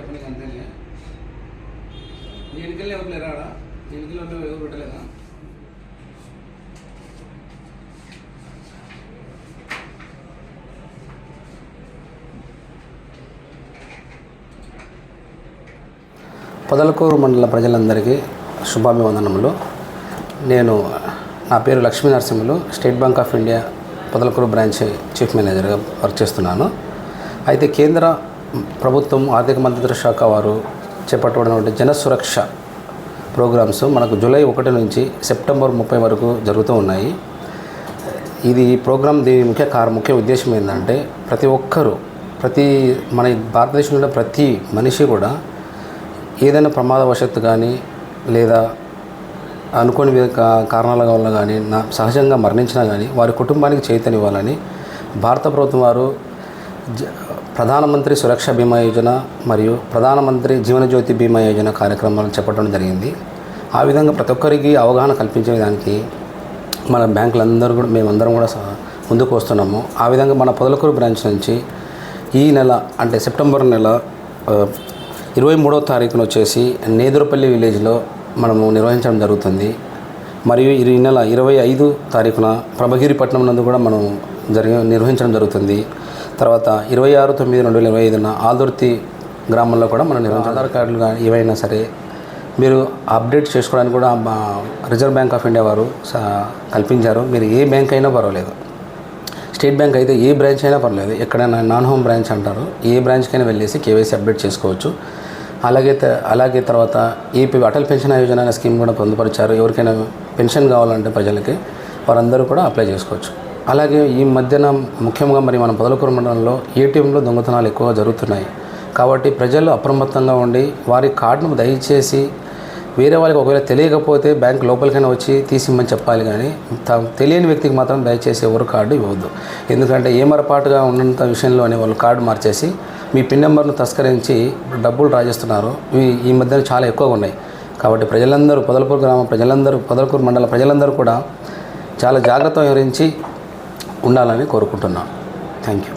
Opening అంతేనే నీ ఎన్నికల్లో ఎవరు లేరా ఆడ? నీ ఎన్నికల్లో ఎవరు పెట్టలేదా? పొదలకూరు మండల ప్రజలందరికీ శుభాభివందనములు. నేను నా పేరు Lakshmi Narasimhulu State Bank of India Podalakuru branch chief మేనేజర్గా వర్క్ చేస్తున్నాను. అయితే కేంద్ర ప్రభుత్వం ఆర్థిక మంత్రిత్వ శాఖ వారు చేపట్టబడినటువంటి జన సురక్ష ప్రోగ్రామ్స్ మనకు జూలై ఒకటి నుంచి సెప్టెంబర్ ముప్పై వరకు జరుగుతూ ఉన్నాయి. ఇది ప్రోగ్రామ్ దీని ముఖ్య కార ముఖ్య ఉద్దేశం ఏంటంటే ప్రతి ఒక్కరూ ప్రతి మన భారతదేశంలో ప్రతి మనిషి కూడా ఏదైనా ప్రమాదవశత్తు కానీ లేదా అనుకోని కారణాల వల్ల కానీ నా సహజంగా మరణించినా కానీ వారి కుటుంబానికి చైతన్యం ఇవ్వాలని భారత ప్రభుత్వం వారు ప్రధానమంత్రి సురక్ష బీమా యోజన మరియు ప్రధానమంత్రి జీవనజ్యోతి బీమా యోజన కార్యక్రమాలు చెప్పడం జరిగింది. ఆ విధంగా ప్రతి ఒక్కరికి అవగాహన కల్పించే దానికి మన బ్యాంకులందరూ కూడా మేమందరం కూడా ముందుకు వస్తున్నాము. ఆ విధంగా మన పొదలకూరు బ్రాంచ్ నుంచి ఈ నెల అంటే సెప్టెంబర్ నెల ఇరవై మూడవ తారీఖున వచ్చేసి నేదురపల్లి విలేజ్లో మనము నిర్వహించడం జరుగుతుంది. మరియు ఈ నెల ఇరవై ఐదు తారీఖున ప్రభగిరిపట్నం నందు కూడా మనం జరిగి నిర్వహించడం జరుగుతుంది. తర్వాత ఇరవై ఆరు తొమ్మిది రెండు వేల ఇరవై ఐదున ఆదుర్తి గ్రామంలో కూడా మనం ఆధార్ కార్డులు కానీ ఏవైనా సరే మీరు అప్డేట్ చేసుకోవడానికి కూడా మా రిజర్వ్ బ్యాంక్ ఆఫ్ ఇండియా వారు స- కల్పించారు. మీరు ఏ బ్యాంక్ అయినా పర్వాలేదు. స్టేట్ బ్యాంక్ అయితే ఏ బ్రాంచ్ అయినా పర్లేదు ఎక్కడైనా నాన్ హోమ్ బ్రాంచ్ అంటారు. ఏ బ్రాంచ్కైనా వెళ్ళేసి కేవైసీ అప్డేట్ చేసుకోవచ్చు. అలాగే త- అలాగే తర్వాత ఏపీ అటల్ పెన్షన్ యోజన అనే స్కీమ్ కూడా పొందుపరిచారు. ఎవరికైనా పెన్షన్ కావాలంటే ప్రజలకి వారందరూ కూడా అప్లై చేసుకోవచ్చు. అలాగే ఈ మధ్యన ముఖ్యంగా మరి మన పొదలకూరు మండలంలో ఏటీఎంలో దొంగతనాలు ఎక్కువగా జరుగుతున్నాయి. కాబట్టి ప్రజలు అప్రమత్తంగా ఉండి వారి కార్డును దయచేసి వేరే వాళ్ళకి ఒకవేళ తెలియకపోతే బ్యాంక్ లోపలికైనా వచ్చి తీసిమ్మని చెప్పాలి కానీ త- తెలియని వ్యక్తికి మాత్రం దయచేసి ఎవరు కార్డు ఇవ్వద్దు ఎందుకంటే ఏమరపాటుగా ఉన్నంత విషయంలోనే వాళ్ళు కార్డు మార్చేసి మీ పిన్ నెంబర్ను తస్కరించి డబ్బులు డ్రా చేస్తున్నారు ఇవి ఈ మధ్యన చాలా ఎక్కువగా ఉన్నాయి. కాబట్టి ప్రజలందరూ పొదలపూర్ గ్రామ ప్రజలందరూ పొదలకూరు మండల ప్రజలందరూ కూడా చాలా జాగ్రత్త వ్యవహరించి ఉండాలని కోరుకుంటున్నాను థ్యాంక్ యూ